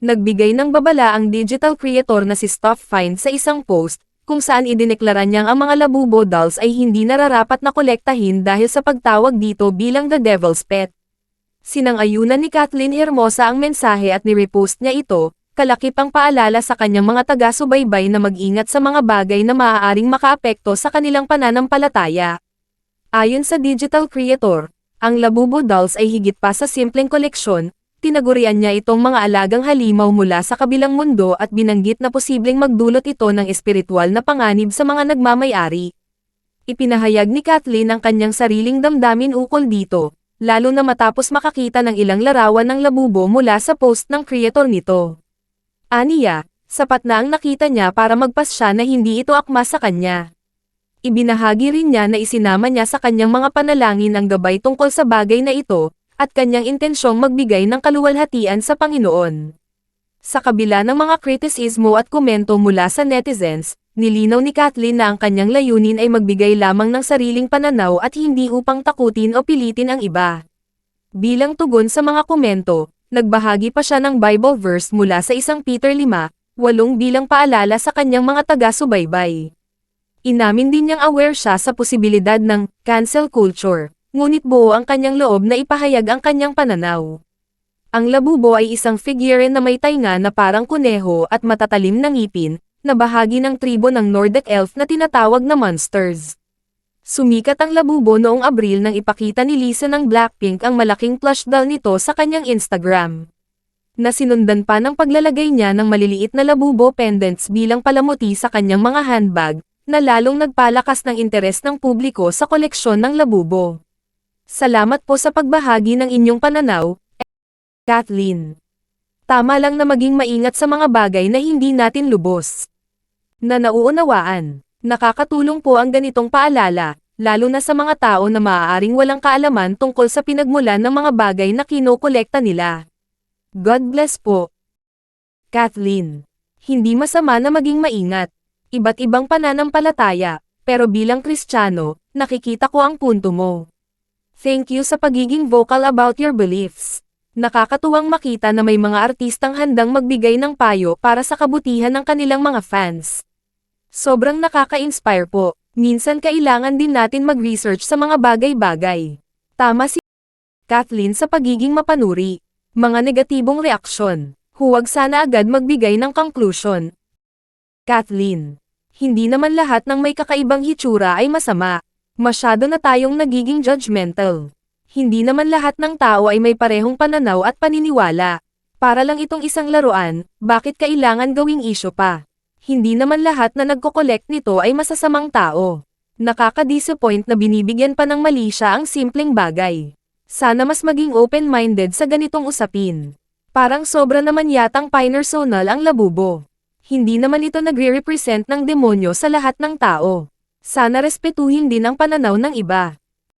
Nagbigay ng babala ang digital creator na si Stuff Find sa isang post, kung saan idineklara niyang ang mga labubo dolls ay hindi nararapat na kolektahin dahil sa pagtawag dito bilang the devil's pet. Sinang-ayunan ni Kathleen Hermosa ang mensahe at nirepost niya ito, kalakip ang paalala sa kanyang mga taga-subaybay na mag-ingat sa mga bagay na maaaring makaapekto sa kanilang pananampalataya. Ayon sa digital creator, ang Labubo dolls ay higit pa sa simpleng koleksyon, tinagurian niya itong mga alagang halimaw mula sa kabilang mundo at binanggit na posibleng magdulot ito ng espiritual na panganib sa mga nagmamayari. Ipinahayag ni Kathleen ang kanyang sariling damdamin ukol dito, lalo na matapos makakita ng ilang larawan ng labubo mula sa post ng creator nito. Aniya, sapat na ang nakita niya para magpasya na hindi ito akma sa kanya. Ibinahagi rin niya na isinama niya sa kanyang mga panalangin ang gabay tungkol sa bagay na ito, at kanyang intensyong magbigay ng kaluwalhatian sa Panginoon. Sa kabila ng mga kritisismo at komento mula sa netizens, nilinaw ni Kathleen na ang kanyang layunin ay magbigay lamang ng sariling pananaw at hindi upang takutin o pilitin ang iba. Bilang tugon sa mga komento, nagbahagi pa siya ng Bible verse mula sa isang Peter 5, walong bilang paalala sa kanyang mga taga-subaybay. Inamin din niyang aware siya sa posibilidad ng cancel culture, ngunit buo ang kanyang loob na ipahayag ang kanyang pananaw. Ang labubo ay isang figure na may tainga na parang kuneho at matatalim na ngipin, na bahagi ng tribo ng Nordic elf na tinatawag na monsters. Sumikat ang labubo noong Abril nang ipakita ni Lisa ng Blackpink ang malaking plush doll nito sa kanyang Instagram. Nasinundan pa ng paglalagay niya ng maliliit na labubo pendants bilang palamuti sa kanyang mga handbag, na lalong nagpalakas ng interes ng publiko sa koleksyon ng labubo. Salamat po sa pagbahagi ng inyong pananaw, Kathleen. Tama lang na maging maingat sa mga bagay na hindi natin lubos. Na nauunawaan, nakakatulong po ang ganitong paalala, lalo na sa mga tao na maaaring walang kaalaman tungkol sa pinagmulan ng mga bagay na kinokolekta nila. God bless po. Kathleen. Hindi masama na maging maingat. Iba't ibang pananampalataya, pero bilang Kristiyano, nakikita ko ang punto mo. Thank you sa pagiging vocal about your beliefs. Nakakatuwang makita na may mga artistang handang magbigay ng payo para sa kabutihan ng kanilang mga fans. Sobrang nakaka-inspire po. Minsan kailangan din natin mag-research sa mga bagay-bagay. Tama si Kathleen sa pagiging mapanuri. Mga negatibong reaksyon. Huwag sana agad magbigay ng conclusion. Kathleen. Hindi naman lahat ng may kakaibang hitsura ay masama. Masyado na tayong nagiging judgmental. Hindi naman lahat ng tao ay may parehong pananaw at paniniwala. Para lang itong isang laruan, bakit kailangan gawing isyo pa? Hindi naman lahat na nagko-collect nito ay masasamang tao. Nakaka-disappoint na binibigyan pa ng mali siya ang simpleng bagay. Sana mas maging open-minded sa ganitong usapin. Parang sobra naman yatang pinersonal ang labubo. Hindi naman ito nagre-represent ng demonyo sa lahat ng tao. Sana respetuhin din ang pananaw ng iba.